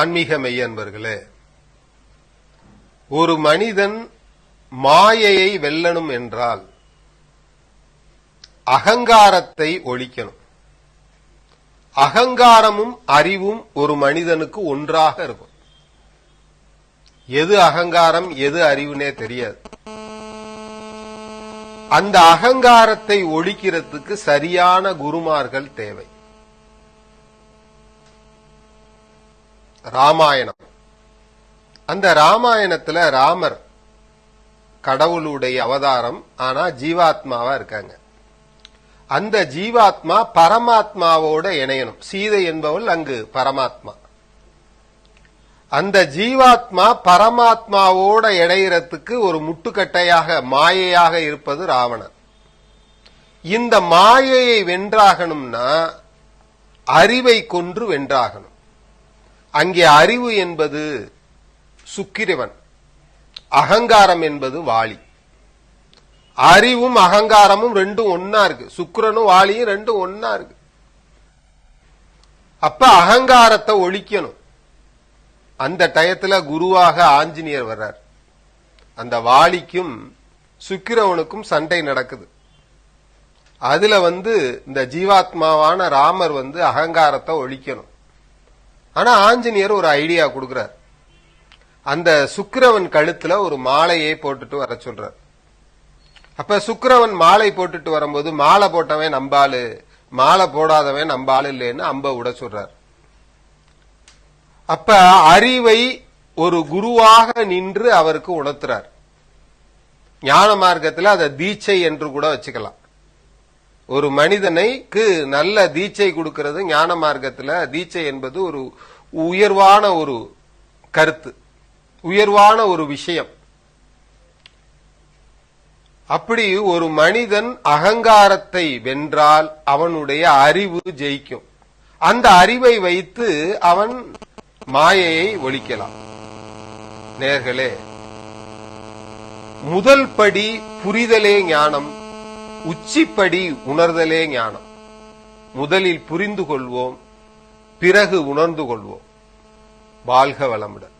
ஆன்மீக மெய்யன்பர்களே ஒரு மனிதன் மாயையை வெல்லணும் என்றால் அகங்காரத்தை ஒழிக்கணும். அகங்காரமும் அறிவும் ஒரு மனிதனுக்கு ஒன்றாக இருக்கும். எது அகங்காரம் எது அறிவுனே தெரியாது. அந்த அகங்காரத்தை ஒழிக்கிறதுக்கு சரியான குருமார்கள் தேவை. ராமாயணம். அந்த ராமாயணத்துல ராமர் கடவுளுடைய அவதாரம் ஆனா ஜீவாத்மாவா இருக்காங்க. அந்த ஜீவாத்மா பரமாத்மாவோட இணையணும். சீதை என்பவள் அங்கு பரமாத்மா. அந்த ஜீவாத்மா பரமாத்மாவோட இணையறதுக்கு ஒரு முட்டுக்கட்டையாக மாயையாக இருப்பது ராவணன். இந்த மாயையை வென்றாகணும்னா அறிவை கொன்று வென்றாகணும். அங்கே அறிவு என்பது சுக்கிரவன் அகங்காரம் என்பது வாளி அறிவும் அகங்காரமும் ரெண்டும் ஒன்னா இருக்கு. சுக்கிரனும் வாளியும் ரெண்டும் ஒன்னா இருக்கு. அப்ப அகங்காரத்தை ஒழிக்கணும். அந்த டயத்துல குருவாக ஆஞ்சநேயர் வர்றார். அந்த வாளிக்கும் சுக்கிரவனுக்கும் சண்டை நடக்குது. அதுல வந்து இந்த ஜீவாத்மாவான ராமர் வந்து அகங்காரத்தை ஒழிக்கணும். ஆனா ஆஞ்சநேயர் ஒரு ஐடியா கொடுக்கிறார். அந்த சுக்கிரவன் கழுத்துல ஒரு மாலையை போட்டுட்டு வர சொல்றார். அப்ப சுக்கிரவன் மாலை போட்டுட்டு வரும்போது மாலை போட்டவன் நம்பாளு மாலை போடாதவன் நம்பாளு இல்லைன்னு அம்ப விட சொல்றார். அப்ப அறிவை ஒரு குருவாக நின்று அவருக்கு உணர்த்துறார். ஞான மார்க்கத்தில் அதை தீட்சை என்று கூட வச்சுக்கலாம். ஒரு மனிதனைக்கு நல்ல தீட்சை கொடுக்கிறது ஞான மார்க்கத்தில். தீட்சை என்பது ஒரு உயர்வான ஒரு கருத்து உயர்வான ஒரு விஷயம். அப்படி ஒரு மனிதன் அகங்காரத்தை வென்றால் அவனுடைய அறிவு ஜெயிக்கும். அந்த அறிவை வைத்து அவன் மாயையை ஒழிக்கலாம். நேர்களே முதல் படி புரிதலே ஞானம். உச்சிப்படி உணர்தலே ஞானம். முதலில் புரிந்து கொள்வோம் பிறகு உணர்ந்து கொள்வோம் வாழ்க வளமுடன்.